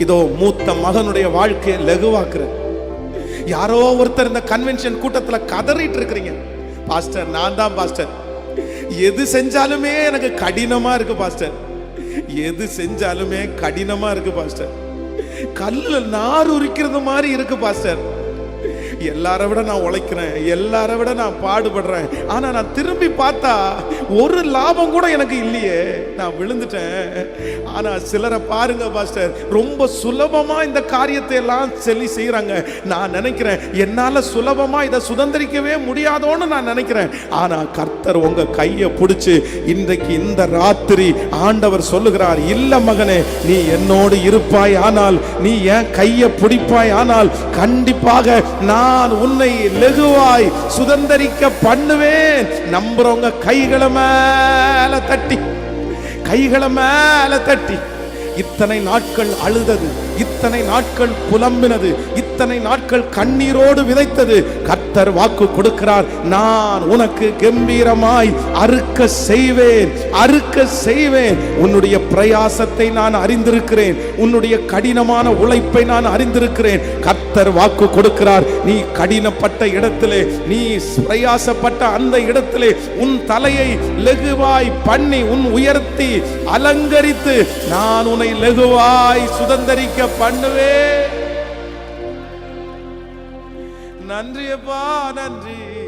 இதோ மூத்த மகனுடைய வாழ்க்கையை லகுவாக்குறேன். யாரோ ஒருத்தர் இந்த கன்வென்ஷன் கூட்டத்தில் கதறிட்டு இருக்கிறீங்க பாஸ்டர் நான் தான் பாஸ்டர் எது செஞ்சாலுமே எனக்கு கடினமா இருக்கு பாஸ்டர் எது செஞ்சாலுமே கடினமா இருக்கு பாஸ்டர் கல்லுல நார் உரிக்கிறது மாதிரி இருக்கு பாஸ்டர் எல்லார விட நான் உழைக்கிறேன் எல்லார விட நான் பாடுபடுறேன். ஆனா நான் திரும்பி பார்த்தா ஒரு லாபம் கூட எனக்கு இல்லையே. நான் விழுந்துட்டேன். ஆனா சிலரை பாருங்க பாஸ்டர். ரொம்ப சுலபமா இந்த காரியத்தை எல்லாம் சொல்லி செய்யறாங்க நான் நினைக்கிறேன் என்னால சுலபமா இதை சுதந்திரிக்கவே முடியாதோன்னு நான் நினைக்கிறேன். ஆனா கர்த்தர் உங்க கையை பிடிச்சு இன்றைக்கு இந்த ராத்திரி ஆண்டவர் சொல்லுகிறார் இல்ல மகனே நீ என்னோடு இருப்பாய் ஆனால் நீ என் கையை பிடிப்பாய் ஆனால் கண்டிப்பாக நான் உன்னை லெகுவாய் சுதந்தரிக்க பண்ணுவேன். நம்புறவங்க கைகளை மேல தட்டி கைகளை மேல தட்டி இத்தனை நாட்கள் அழுதது இத்தனை நாட்கள் புலம்பினது இத்தனை நாட்கள் கண்ணீரோடு விதைத்தது? கர்த்தர் வாக்கு கொடுக்கிறார் நான் உனக்கு கம்பீரமாய் அறுக்க செய்வேன் அறுக்க செய்வேன். உன்னுடைய பிரயாசத்தை நான் அறிந்திருக்கிறேன் உன்னுடைய கடினமான உழைப்பை நான் அறிந்திருக்கிறேன். கர்த்தர் வாக்கு கொடுக்கிறார் நீ கடினப்பட்ட இடத்திலே நீ பிரயாசப்பட்ட அந்த இடத்திலே உன் தலையை லெகுவாய் பண்ணி உன் உயர்த்தி அலங்கரித்து நான் உன்னை லெகுவாய் சுதந்தரிக்க பண்ணுவேன். நன்றியப்பா நன்றி.